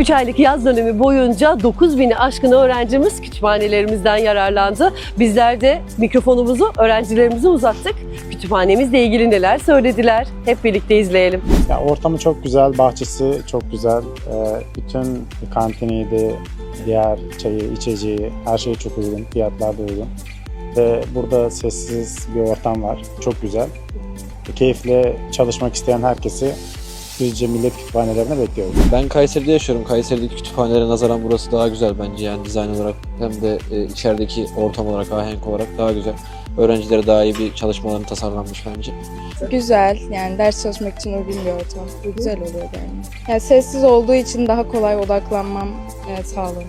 3 aylık yaz dönemi boyunca 9000'i aşkın öğrencimiz kütüphanelerimizden yararlandı. Bizler de mikrofonumuzu öğrencilerimize uzattık. Kütüphanemizle ilgili neler söylediler hep birlikte izleyelim. Ya ortamı çok güzel, bahçesi çok güzel. Ee, bütün kantiniydi, diğer çayı, içeceği, her şey çok uygun, fiyatlar da uygun. Ve burada sessiz bir ortam var, çok güzel. Keyifle çalışmak isteyen herkesi Düzce Millet Kütüphanelerine bekliyoruz. Ben Kayseri'de yaşıyorum. Kayseri'deki kütüphanelere nazaran burası daha güzel bence yani dizayn olarak hem de e, içerideki ortam olarak, ahenk olarak daha güzel. Öğrencilere daha iyi bir çalışmaların tasarlanmış bence. Güzel yani ders çalışmak için uygun bir ortam. Güzel oluyor yani. Yani sessiz olduğu için daha kolay odaklanmam e, sağlanıyor.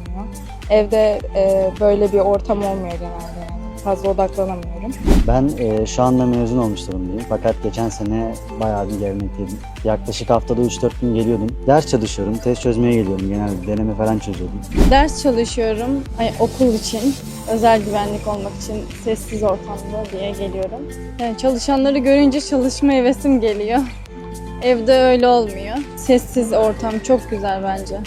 Evde e, böyle bir ortam olmuyor genelde. Fazla odaklanamıyorum. Ben e, şu anda mezun olmuş durumdayım. Fakat geçen sene bayağı bir gelmekteydim. Yaklaşık haftada 3-4 gün geliyordum. Ders çalışıyorum, test çözmeye geliyorum genelde. Deneme falan çözüyordum. Ders çalışıyorum hani okul için, özel güvenlik olmak için sessiz ortamda diye geliyorum. Yani çalışanları görünce çalışma hevesim geliyor. Evde öyle olmuyor. Sessiz ortam çok güzel bence.